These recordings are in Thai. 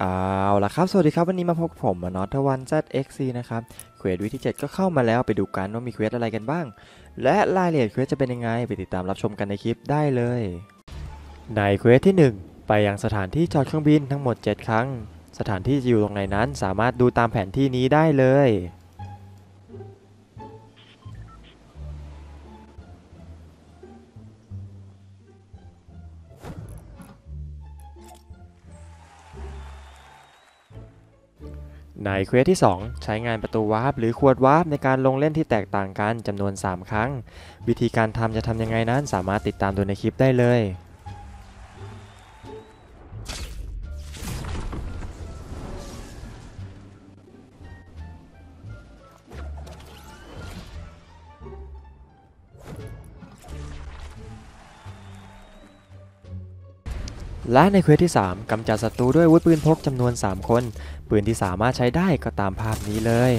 เอาละครับ สวัสดีครับ วันนี้มาพบผมนอตวัน ZXC นะครับ เควสวิที่7ก็เข้ามาแล้วไปดูกันว่ามีเควสอะไรกันบ้าง และรายละเอียดเควสจะเป็นยังไง ไปติดตามรับชมกันในคลิปได้เลย ในเควสที่ 1 ไปยังสถานที่จอดเครื่องบินทั้งหมด 7 ครั้ง สถานที่จะอยู่ตรงไหนนั้น สามารถดูตามแผนที่นี้ได้เลย ในเควสที่ 2 ใช้งานประตูวาร์ปหรือขวดวาร์ปในการลงเล่นที่แตกต่างกันจำนวน 3 ครั้ง วิธีการทำจะทำยังไงนั้นสามารถติดตามดูในคลิปได้เลย และในเควสที่ 3กำจัดศัตรูด้วยอาวุธปืนพกจำนวน 3 คน ปืนที่สามารถใช้ได้ก็ตามภาพนี้เลย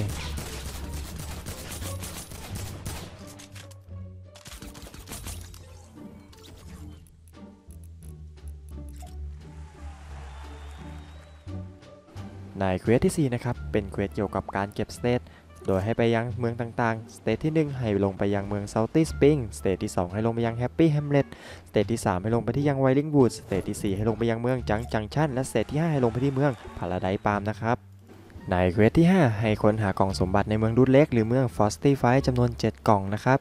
ในเควสที่ 4 นะครับ เป็นเควสเกี่ยวกับการเก็บสเตท โดยให้ไปยังเมืองต่างๆ สเตทที่ 1 ให้ลงไปยังเมือง Salty Spring สเตทที่ 2 ให้ลงไปยังแฮปปี้แฮมเล็ต สเตทที่ 3 ให้ลงไปที่ยังไวลิงวูด สเตทที่ 4 ให้ลงไปยังเมืองจังจังชัน และสเตทที่ 5 ให้ลงไปที่เมืองพาราไดปามนะครับในเควสที่ 5 ให้ค้นหากล่องสมบัติในเมืองดูดเล็ก หรือเมืองฟอสตี้ไฟจำนวน 7 กล่องนะครับ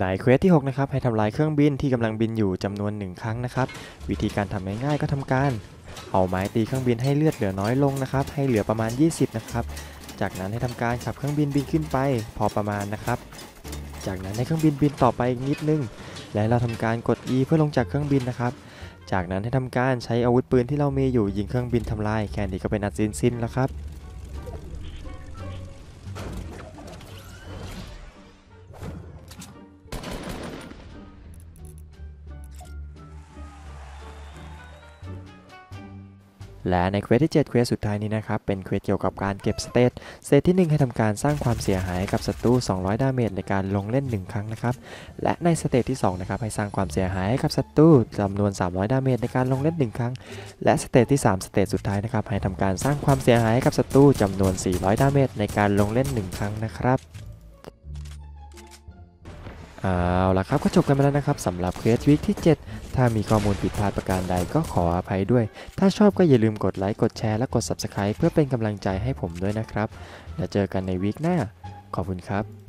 ในเควสที่ 6 นะครับ ให้ทำลายเครื่องบินที่กำลังบินอยู่จำนวน 1 ครั้งนะครับ วิธีการทำง่ายๆก็ทำการ เอาไม้ตีเครื่องบินให้เลือดเหลือน้อยลงนะครับ ให้เหลือประมาณ 20 นะครับ จากนั้นให้ทำการขับเครื่องบินบินขึ้นไป พอประมาณนะครับ จากนั้นให้เครื่องบินบินต่อไปอีกนิดนึง และเราทำการกด E เพื่อลงจากเครื่องบินนะครับ จากนั้นให้ทำการใช้อาวุธปืนที่เรามีอยู่ยิงเครื่องบินทำลายแค่นี้ก็เป็นอันสิ้นสิ้นแล้วครับ และในเควสที่ 7 เควสสุดท้ายนี้นะครับ เป็นเควสเกี่ยวกับการเก็บสเตตสเตตที่ 1 ให้ทำการสร้างความเสียหายกับศัตรู 200 ดาเมจในการลงเล่น 1 ครั้งนะครับ และในสเตตที่ 2 นะครับ ให้สร้างความเสียหายให้กับศัตรูจำนวน 300 ดาเมจในการลงเล่น 1 ครั้ง และสเตตที่ 3 สเตตสุดท้ายนะครับ ให้ทำการสร้างความเสียหายให้กับศัตรูจำนวน 400 ดาเมจในการลงเล่น 1 ครั้งนะครับ เอาละครับก็จบกันไปแล้วนะครับสำหรับเควสวิกที่ 7 ถ้ามีข้อมูลผิดพลาดประการใดก็ขออภัยด้วย ถ้าชอบก็อย่าลืมกดไลค์กดแชร์และกด Subscribe เพื่อเป็นกำลังใจให้ผมด้วยนะครับ แล้วเจอกันในวีคหน้า ขอบคุณครับ